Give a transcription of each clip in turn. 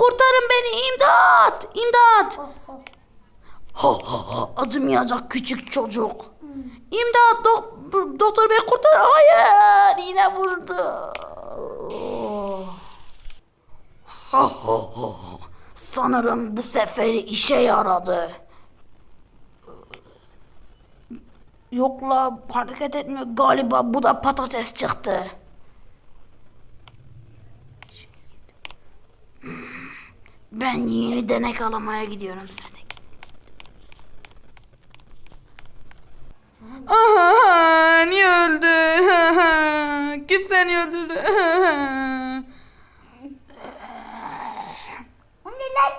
kurtarın beni imdat imdat. Oh, oh. Ha ha ha acımayacak küçük çocuk. İmdat dok- doktor bey kurtar. Hayır yine vurdu. Ha ha ha. Sanırım bu seferi işe yaradı. Yok la hareket etmiyor. Galiba bu da patates çıktı. Ben yeni denek alamaya gidiyorum seni. Aha, niye öldü? Kim seni öldürdü? O ne lan?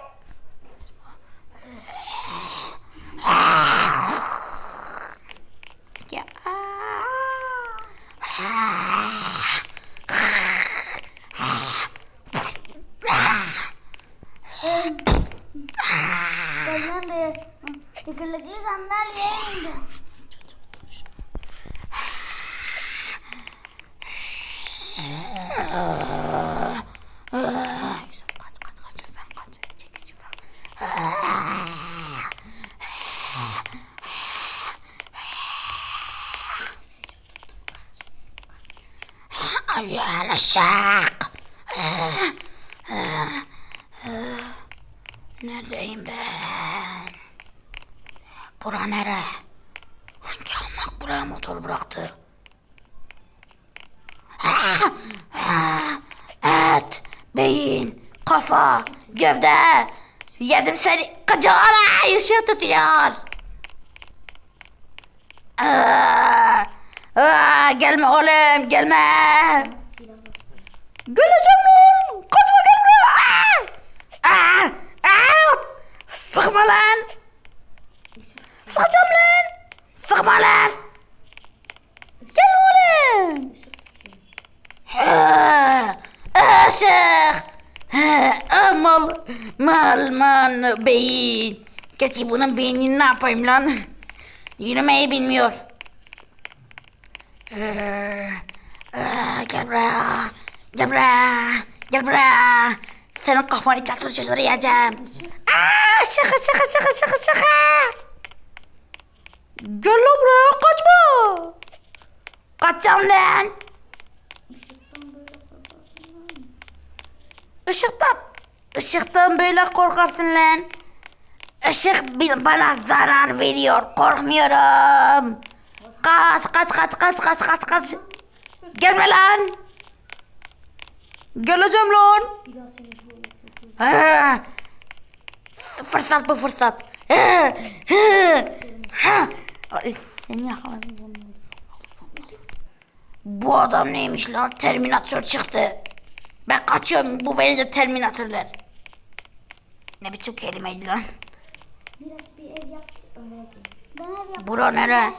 ya. Ben de tekerlekli sandalyeye indim. Kaç kaç kaç sen kaç. Çekici bırak. Ayağın aşağı. Neredeyim ben? Bura nere? Hangi hamak buraya motor bıraktı? Et, beyin, kafa, gövde. Yedim seni. Kacağına ışığı tutuyor. Aa, aa, gelme oğlum gelme. Geleceğim lan. Kaçma gel buraya. Aa, aa, aa. Sıkma lan. Sıkacağım lan. Sıkma lan. Gel oğlum. Ah, mal, mal, mal, beyin. Gerçi bunun beynini ne yapayım lan? Yürümeyi bilmiyor. Gel buraya. Gel buraya. Gel buraya. Senin kafanı çatır çatır yiyeceğim. Aa, şaka şaka şaka şaka şaka. Gel lan buraya kaçma. Kaçacağım lan. Işıktan, ışıktan böyle korkarsın lan. Işık bana zarar veriyor. Korkmuyorum. Kaç, kaç, kaç, kaç, kaç, kaç, kaç. Gelme lan. Geleceğim lan. Ha. Fırsat bu fırsat. Ha, ha, ha. Ay, Seni yakaladım. Bu adam neymiş lan? Terminatör çıktı. Ben kaçıyorum. Bu beni de terminatörler. Ne biçim kelimeydi lan? Biraz bir ev yaptım. Bura nere?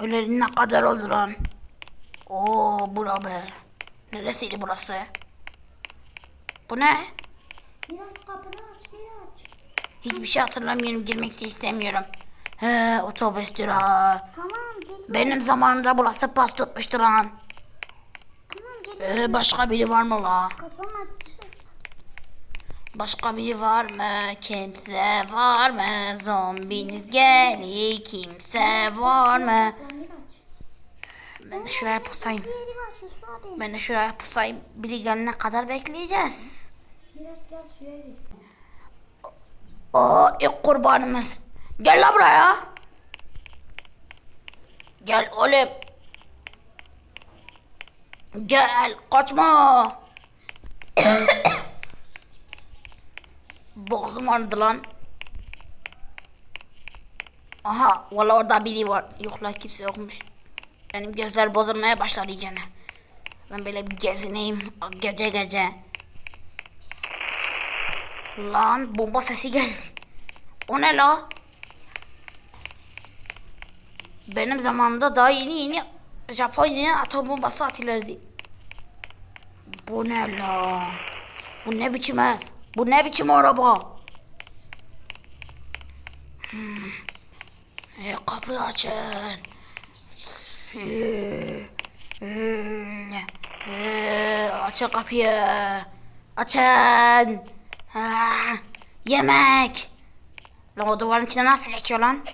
Öyle ne kadar oldu lan? Oo bura be. Neresiydi burası? Bu ne? Biraz kapını aç biraz. Hiçbir şey hatırlamıyorum. Girmek de istemiyorum. He otobüs durağı. Tamam gel. Benim zamanımda burası pas tutmuştu lan. Tamam gel. Ee, başka biri var mı la? Kapını aç. Başka biri var mı? Kimse var mı? Zombiniz geliyor. Kimse var mı? Ben de şuraya pusayım. Ben de şuraya pusayım. Biri gelene kadar bekleyeceğiz. Biraz gel. Oo ilk kurbanımız. Gel la buraya. Gel oğlum. Gel kaçma. Boğazım ağrıdı lan. Aha valla orada biri var. Yok la kimse yokmuş. Benim gözler bozulmaya başladı iyicene. Ben böyle bir gezineyim gece gece. Lan bomba sesi geldi. O ne la? Benim zamanımda daha yeni yeni Japonya'ya atom bombası atılırdı. Bu ne la? Bu ne biçim ev? Bu ne biçim araba? Hmm. E, kapıyı açın. Hmm. Ee, açın kapıyı. Açın. Ha, yemek. Lan o duvarın içine nasıl geçiyor lan?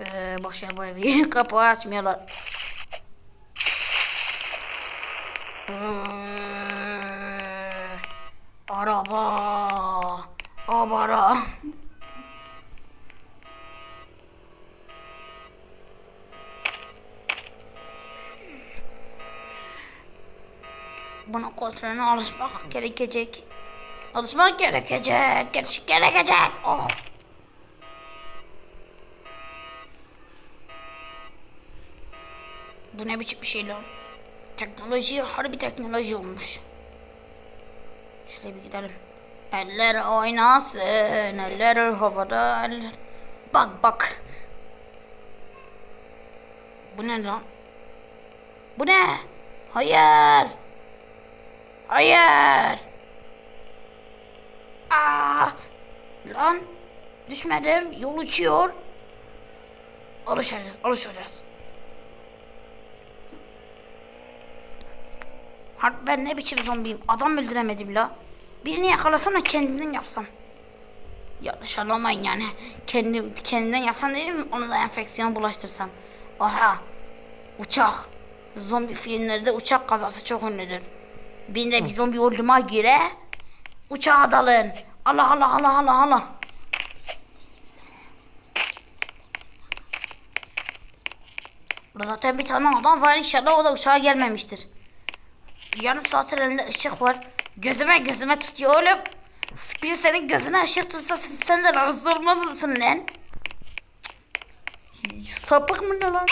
Ee, boş ver bu evi. Kapıyı açmıyorlar. Ee, araba. Abara. Buna kontrolüne alışmak gerekecek. Alışmak gerekecek. Gerçek gerekecek. Oh. Bu ne biçim bir şey lan? Teknoloji harbi teknoloji olmuş. Şöyle bir gidelim. Eller oynasın, eller havada, eller... Bak bak. Bu ne lan? Bu ne? Hayır. Hayır. Aa! Lan düşmedim. Yol uçuyor. Alışacağız, alışacağız. Harbi ben ne biçim zombiyim? Adam öldüremedim la. Birini yakalasana kendinden yapsam. Yanlış anlamayın yani. Kendim, kendinden yapsam değil mi? Onu da enfeksiyon bulaştırsam. Oha. Uçak. Zombi filmlerde uçak kazası çok ünlüdür. Ben de bir zombi olduğuma göre uçağa dalın. Allah Allah Allah Allah Allah. Burada zaten bir tane adam var inşallah o da uçağa gelmemiştir. Yarım saattir elinde ışık var. Gözüme gözüme tutuyor oğlum. Bir senin gözüne ışık tutsa sen- de rahatsız olmaz lan? Sapık mı ne lan?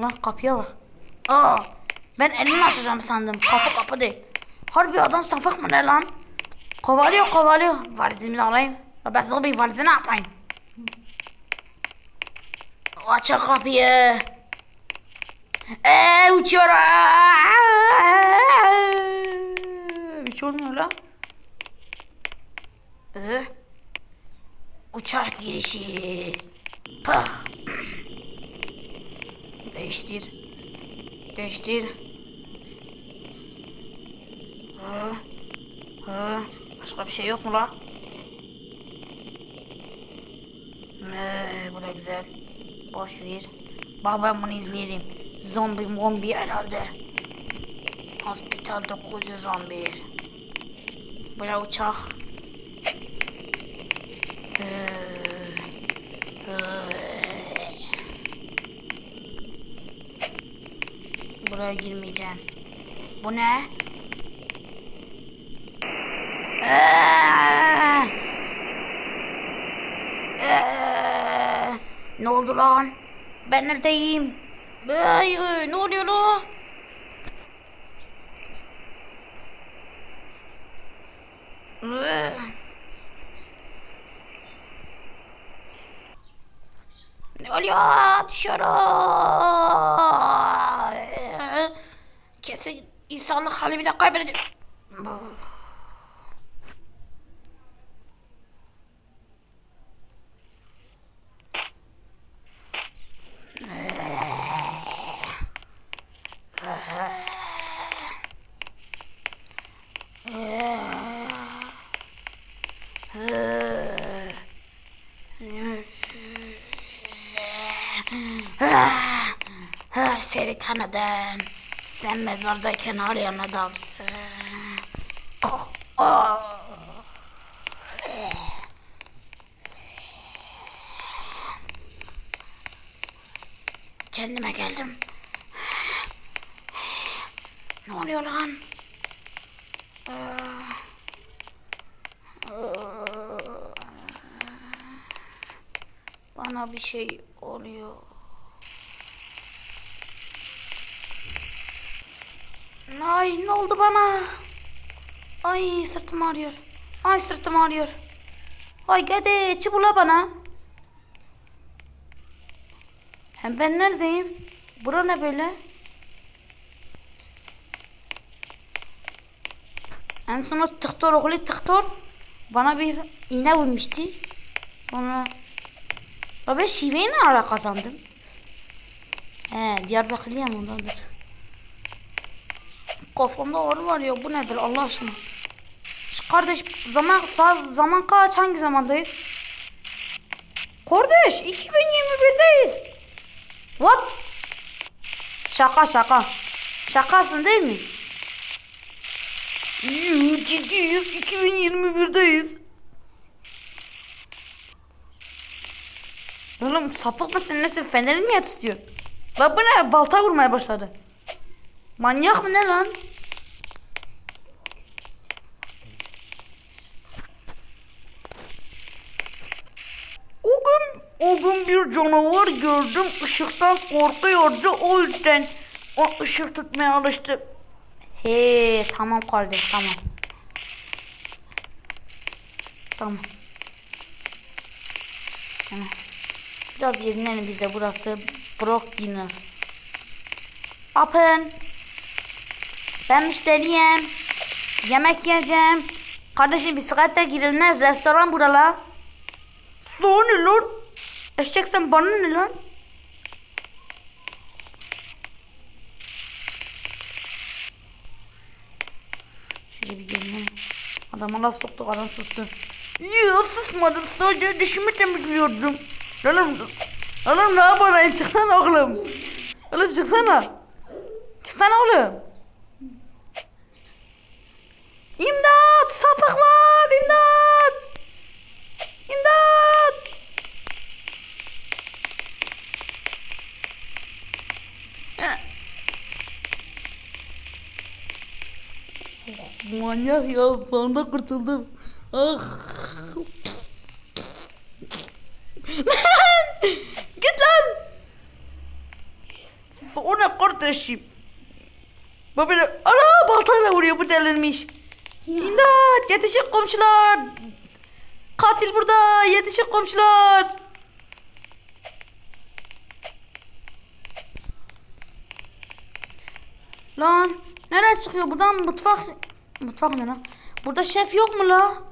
Lan kapıya bak. Aa, ben elimi açacağım sandım. Kapı kapı değil. Harbi adam sapık mı ne lan? Kovalıyor kovalıyor. Valizimi de alayım. Ben sana bir valizi ne yapayım? Aç kapıyı. Eee uçuyorum. Bir şey olmuyor lan. Ee, uçak girişi. Pah. Değiştir. Değiştir. Ha. Ha. Başka bir şey yok mu la? Ee, bu da güzel. Boş ver. Bak ben bunu izleyelim. Zombi mombi herhalde. Hospital 911. Buraya uçak. Ee, ee. Buraya girmeyeceğim. Bu ne? Ee! Ne oldu lan? Ben neredeyim? Ay, ne oluyor lan? Ne oluyor? Düşüyorum. Kesin insanlık halimi de kaybedeceğim. Ah, tanıdım. Sen mezardayken arayan adamsın. Oh, oh. Kendime geldim. Ne oluyor lan? Bana bir şey oluyor. Ay ne oldu bana? Ay sırtım ağrıyor. Ay sırtım ağrıyor. Ay hadi çubula bana. Hem ben neredeyim? Bura ne böyle? En son o tıktör oğlu tıktör bana bir iğne vurmuştu. Sonra ben şiveyi ne ara kazandım? He Diyarbakırlıyım ondandır. Kafamda ağrı var ya bu nedir Allah aşkına. Kardeş zaman zaman kaç hangi zamandayız? Kardeş 2021'deyiz. What? Şaka şaka. Şakasın değil mi? Ciddiyiz 2021'deyiz. Oğlum sapık mısın nesin fenerin niye tutuyor? La bu ne balta vurmaya başladı. Manyak mı ne lan? O gün, o gün bir canavar gördüm. Işıktan korkuyordu. O yüzden o ışık tutmaya alıştı. He tamam kardeş tamam. Tamam. Tamam. Biraz yerinden bize burası Brock Dinner. Open. Ben müşteriyim. Yemek yiyeceğim. Kardeşim bisiklete girilmez. Restoran buralar. Lan ne lan? Eşek sen bana ne lan? Şöyle bir gelin. Adama laf soktuk adam sustu. Yok susmadım sadece dişimi temizliyordum. Oğlum, oğlum ne yapayım çıksana oğlum. Oğlum çıksana. Çıksana oğlum. İmdat sapık var imdat. İmdat. Manyak ya sonunda kurtuldum. Ah. Git lan. O ne kardeşim? Bu beni ana baltayla vuruyor bu delirmiş. İmdat yetişin komşular. Katil burada yetişin komşular. Lan nereden çıkıyor buradan mutfak mutfak ne lan? Burada şef yok mu la?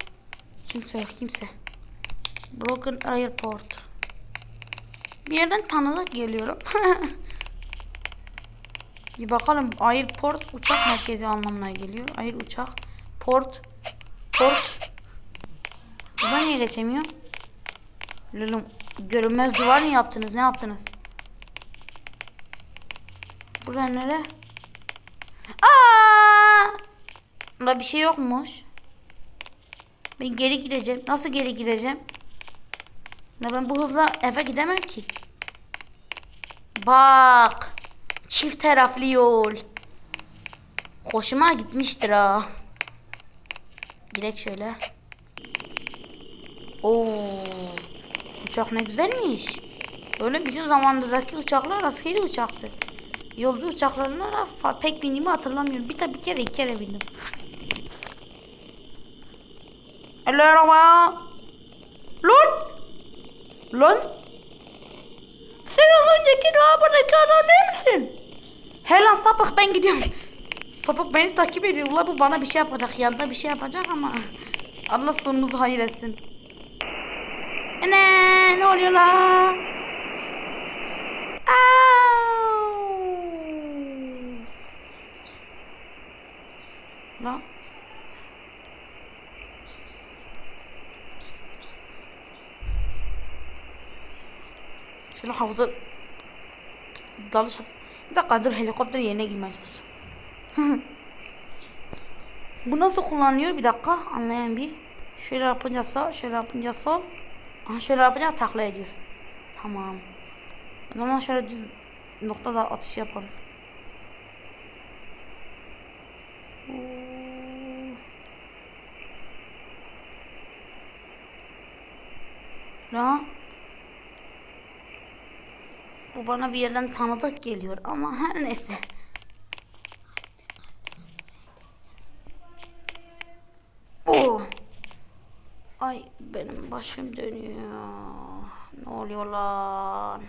Kimse yok kimse. Broken Airport. Bir yerden tanıdık geliyorum. bir bakalım Airport uçak merkezi anlamına geliyor. Air uçak. Port. Port. Buradan niye geçemiyor? Lülüm görünmez duvar mı yaptınız? Ne yaptınız? Buraya nere? Aa! Burada bir şey yokmuş. Ben geri gideceğim. Nasıl geri gideceğim? Ya ben bu hızla eve gidemem ki. Bak. Çift taraflı yol. Hoşuma gitmiştir ha. Direkt şöyle. Oo. Uçak ne güzelmiş. Öyle bizim zamanımızdaki uçaklar askeri uçaktı. Yolcu uçaklarına pek bindiğimi hatırlamıyorum. Bir tabi kere iki kere bindim. Alo araba. Lan. Lan. Sen az önceki labadaki adam değil misin? He lan sapık ben gidiyorum. Sapık beni takip ediyor. Ula bu bana bir şey yapacak. Yanında bir şey yapacak ama. Allah sonunuzu hayır etsin. Ne, ne oluyor la? Au! La. Şunu havuza dalış. Bir dakika dur helikopter yerine girmeye çalışacağım. Bu nasıl kullanılıyor bir dakika anlayan bir. Şöyle yapınca sağ, şöyle yapınca sol. Aha şöyle yapınca takla ediyor. Tamam. O zaman şöyle düz noktada atış yapalım. Oo. Bu bana bir yerden tanıdık geliyor ama her neyse. Oh. Ay benim başım dönüyor. Ne oluyor lan?